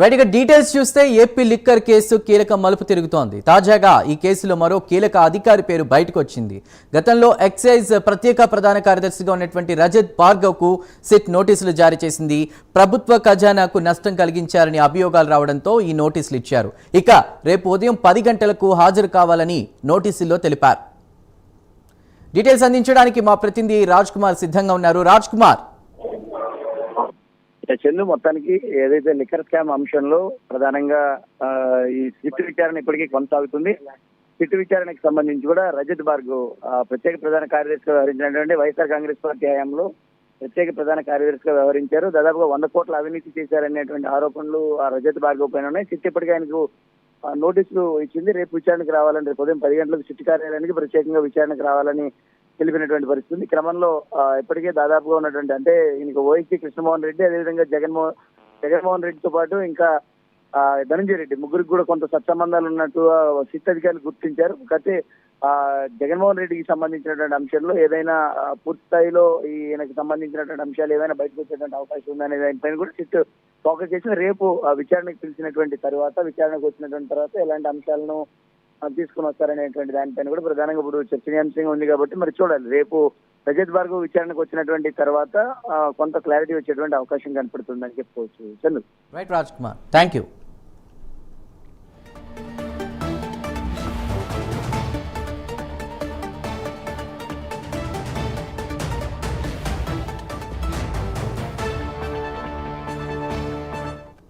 Right details చూస్తే A P liquor case కీలక మలుపు తిరుగుతోంది. తాజాగా ఈ కేసులో మరో కీలక అధికారి పేరు బయటకు వచ్చింది గతంలో ఎక్సైజ్ ప్రత్యేక ప్రధాన కార్యదర్శిగా ఉన్నటువంటి రజత్ భార్గవ్కు సిట్ నోటీసులు జారీ చేసింది. ప్రభుత్వ ఖజానాకు నష్టం కలిగించారని అభియోగాలు రావడంతో ఈ నోటీసులు ఇచ్చారు. ఇక రేపు ఉదయం పది గంటలకు హాజరు కావాలని నోటీసుల్లో తెలిపారు. డీటెయిల్స్ అందించడానికి మా ప్రతినిధి రాజ్ కుమార్ సిద్ధంగా ఉన్నారు. రాజ్ కుమార్. చందు మొత్తానికి ఏదైతే లిక్కర్ స్కామ్ అంశంలో ప్రధానంగా ఆ, ఈ సిట్ విచారణ ఇప్పటికీ కొనసాగుతుంది. సిట్ విచారణకు సంబంధించి కూడా రజత్ భార్గవ్ ఆ, ప్రత్యేక ప్రధాన కార్యదర్శిగా వ్యవహరించినటువంటి వైఎస్ఆర్ కాంగ్రెస్ పార్టీ హయాంలో ప్రత్యేక ప్రధాన కార్యదర్శిగా వ్యవహరించారు. దాదాపుగా వంద కోట్ల అవినీతి చేశారనేటువంటి ఆరోపణలు ఆ రజత్ భార్గవ్ పైన ఉన్నాయి. సిట్ ఇప్పటికీ ఆయనకు ఆ, నోటీసులు ఇచ్చింది. రేపు విచారణకు రావాలని రేపు ఉదయం పది గంటలకు సిట్ కార్యాలయానికి ప్రత్యేకంగా విచారణకు రావాలని తెలిపినటువంటి పరిస్థితి ఉంది. క్రమంలో ఇప్పటికే దాదాపుగా ఉన్నటువంటి అంటే ఈయనకు ఓఎస్సీ కృష్ణమోహన్ రెడ్డి అదేవిధంగా జగన్మోహన్ జగన్మోహన్ రెడ్డితో పాటు ఇంకా ధనంజయ రెడ్డి ముగ్గురికి కూడా కొంత సత్సంబంధాలు ఉన్నట్టు సిట్ అధికారులు గుర్తించారు కాకపోతే ఆ, జగన్మోహన్ రెడ్డికి సంబంధించినటువంటి అంశంలో ఏదైనా పూర్తి స్థాయిలో ఈయనకు సంబంధించినటువంటి అంశాలు ఏదైనా బయటకు వచ్చేటువంటి అవకాశం ఉందనే దానిపైన కూడా సిట్ ఫోకస్ చేసి రేపు ఆ, విచారణకు పిలిచినటువంటి తర్వాత విచారణకు వచ్చినటువంటి తర్వాత ఎలాంటి అంశాలను తీసుకుని వస్తారనేటువంటి దానిపైన కూడా ప్రధానంగా ఇప్పుడు చర్చనీయాంశంగా ఉంది కాబట్టి మరి చూడాలి. రేపు రజత్ భార్గవ్ విచారణకు వచ్చినటువంటి తర్వాత కొంత క్లారిటీ వచ్చేటువంటి అవకాశం కనపడుతుందని చెప్పుకోవచ్చు. Chandu. Right Raj Kumar thank you